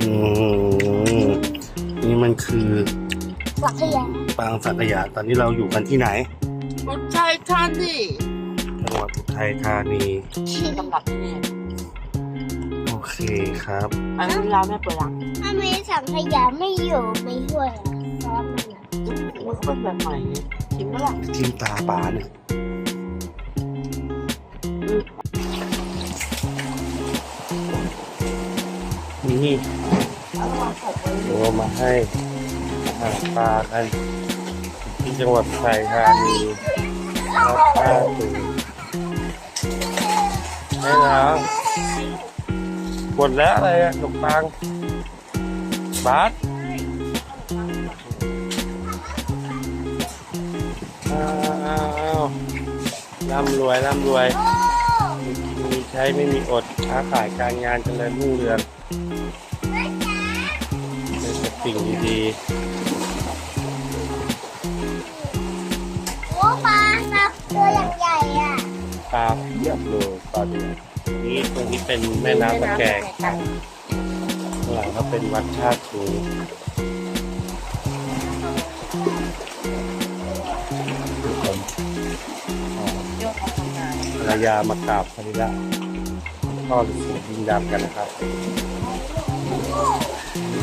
อืมนี่มันคือสักยาปางสักยาตอนนี้เราอยู่กันที่ไหนอุทัยธานีจังหวัดอุทัยธานีกำลังนี่โอเคครับ อันนี้เราไม่เปิดหลังถ้ามีสังขยาไม่อยู่ไม่ช่วยอะซอสมันอะมันก็เป็นแบบใหม่ชิมก็ละทีมตาปลาเนี่ย นี่เรามาให้อาหารปลากันที่จังหวัดอุทัยธานีรับปลาตื่นไม่แล้วหมดแล้วอะไรอะขนมปังบาสร่ำรวยร่ำรวยมีกินมีใช้ไม่มีอดค้าขายการงานเจริญรุ่งเรือง สิ่งดีโอ้ปลาครับตัวอย่างใหญ่อะๆปลาเพียบเลยตอนนี้นี่ตรงนี้เป็นแม่น้ำตะแกรงข้างหลังก็เป็นวัดชาติชูภรรยามากราบพระนิละพ่อหรือปู่ดินดำกันนะครับ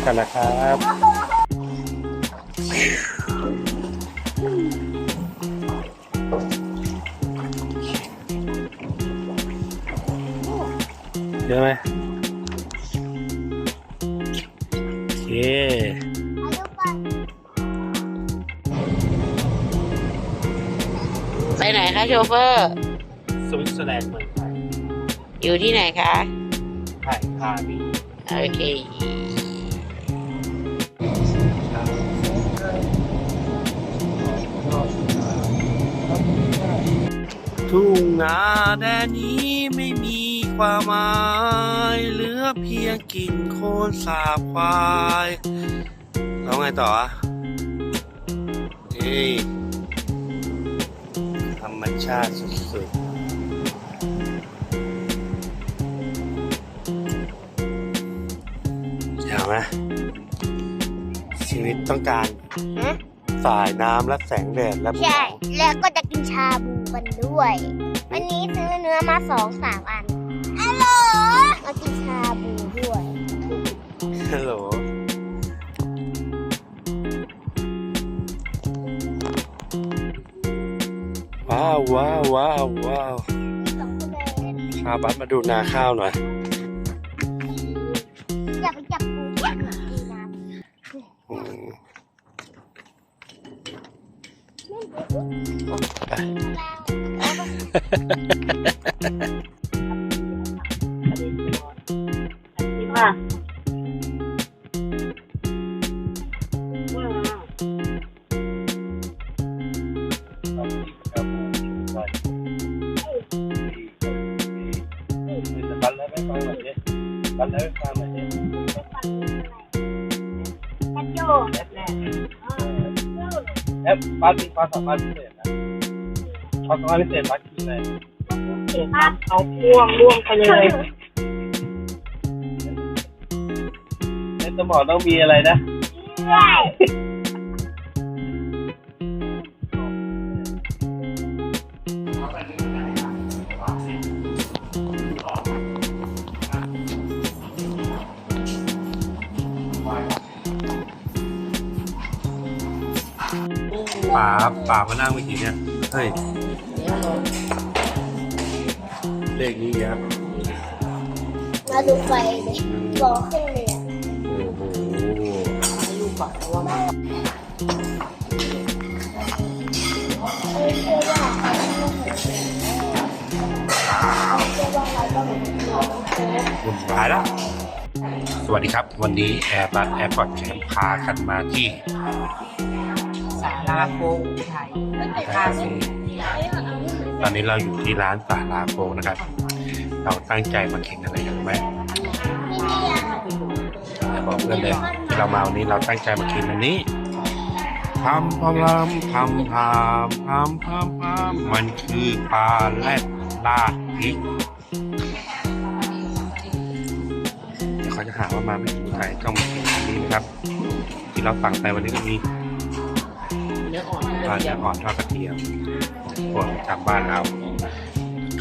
กันนะครับเยอะไหมโอเคอายุปลาไปไหนคะโชเฟอร์ สวิตเซอร์แลนด์เมืองไทยอยู่ที่ไหนคะ ไทยธานีโทุ่งนาแดนนี้ไม่มีความหมายเหลือเพียงกลิ่นโคลนสาบควายแล้วไงต่ออะนี่ธรรมชาติสุดๆเห็นไหมชีวิตต้องการ สายน้ำและแสงแดดและภูใช่เขาแล้วก็จะกินชาบูกันด้วย วันนี้ซื้อเนื้อมาสองสามอันฮัลโหลมากินชาบูด้วยฮัลโหลว้าวว้าวว้าวว้าวมีสองคนเลยพาบัสมาดูนาข้าวหน่อยอย ไปว่ อยดิบัสแล้วไม่ฟังหน่อยดิกันโยแอปบัสมีความสามารถพิเศษนะความสามารถพิเศษบัสคืออะไรเห็นน้ำเขาพ่วงล่วงไปเลยในสมองต้องมีอะไรนะ ใช่ ป๋าป๋ามานั่งเมื่อกี้เนี่ยเฮ้ยเลขนี้ครับมาดูไฟเลยรอขึ้นเลยอะโอ้โหลูกบอกว่ามันเออเชื่อว่าเชื่อว่าเราต้องเป็นคนวุ่นวายแล้วสวัสดีครับ วันนี้แอร์บัสแอร์พอร์ตแคมพากันมาที่สารา โกงไทยตั้งแต่ข้าศึกตอนนี้เราอยู่ที่ร้านสาลาโกนะครับ เราตั้งใจมากินอะไรกันไหมจะบอกเพื่อนเลยที่เรามาวันนี้เราตั้งใจมากินอันนี้พามพามพามพามพามพามพามมันคือปลาแรดลาดพริกเขาจะหาว่ามาไม่ถูกไทยต้องมากินอันนี้นะครับ ที่เราสั่งไปวันนี้ก็มีเนื้ออ่อนปลาเนื้ออ่อนทอดกระเทียมพวกจำบ้านเรา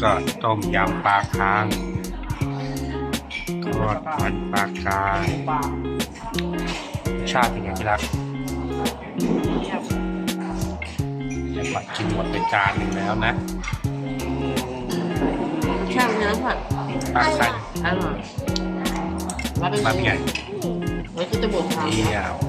ก็ต้มยำปลาค้างทอดมันปลากายปลารสชาติเป็นไงที่รักแต่ปัดกินหมดไปจานหนึ่งแล้วนะช่างเนื้อผัดปลาไข่อร่อยแล้วเป็นปลาใหญ่ไว้คือจะบดทางเดียว